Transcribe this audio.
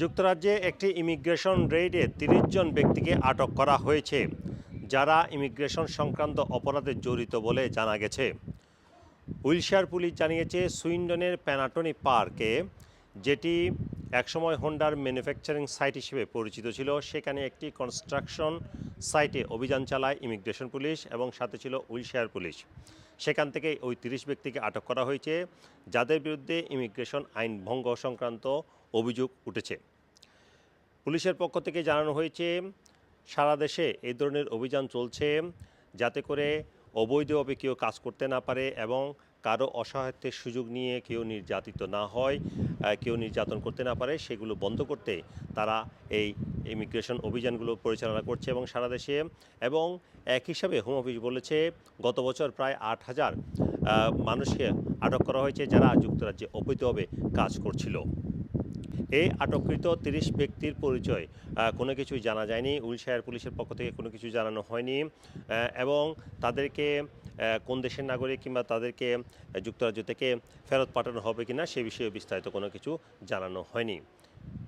যুক্তরাজ্যে একটি ইমিগ্রেশন রেইডে তিরিশ জন ব্যক্তিকে আটক করা হয়েছে, যারা ইমিগ্রেশন সংক্রান্ত অপরাধে জড়িত বলে জানা গেছে। উইলশায়ার পুলিশ জানিয়েছে সুইন্ডনের প্যানাটনি পার্কে, যেটি একসময় হোন্ডার ম্যানুফ্যাকচারিং সাইট হিসেবে পরিচিত ছিল, সেখানে একটি কনস্ট্রাকশন সাইটে অভিযান চালায় ইমিগ্রেশন পুলিশ এবং সাথে ছিল উইলশায়ার পুলিশ। সেখান থেকে ওই তিরিশ ব্যক্তিকে আটক করা হয়েছে, যাদের বিরুদ্ধে ইমিগ্রেশন আইন ভঙ্গ সংক্রান্ত অভিযোগ উঠেছে। পুলিশের পক্ষ থেকে জানানো হয়েছে, সারা দেশে এই ধরনের অভিযান চলছে, যাতে করে অবৈধভাবে কেউ কাজ করতে না পারে এবং কারও অসহায়ত্বের সুযোগ নিয়ে কেউ নির্যাতিত না হয় কেউ নির্যাতন করতে না পারে, সেগুলো বন্ধ করতে তারা এই ইমিগ্রেশন অভিযানগুলো পরিচালনা করছে এবং সারা দেশে এবং এক হিসাবে হোম অফিস বলেছে গত বছর প্রায় আট হাজার মানুষকে আটক করা হয়েছে যারা যুক্তরাজ্যে অবৈধভাবে কাজ করছিল। এই আটককৃত তিরিশ ব্যক্তির পরিচয় কোনো কিছুই জানা যায়নি। উইলশায়ার পুলিশের পক্ষ থেকে কোনো কিছু জানানো হয়নি এবং তাদেরকে কোন দেশের নাগরিক কিংবা তাদেরকে যুক্তরাজ্য থেকে ফেরত পাঠানো হবে কিনা সে বিষয়ে বিস্তারিত কোনো কিছু জানানো হয়নি।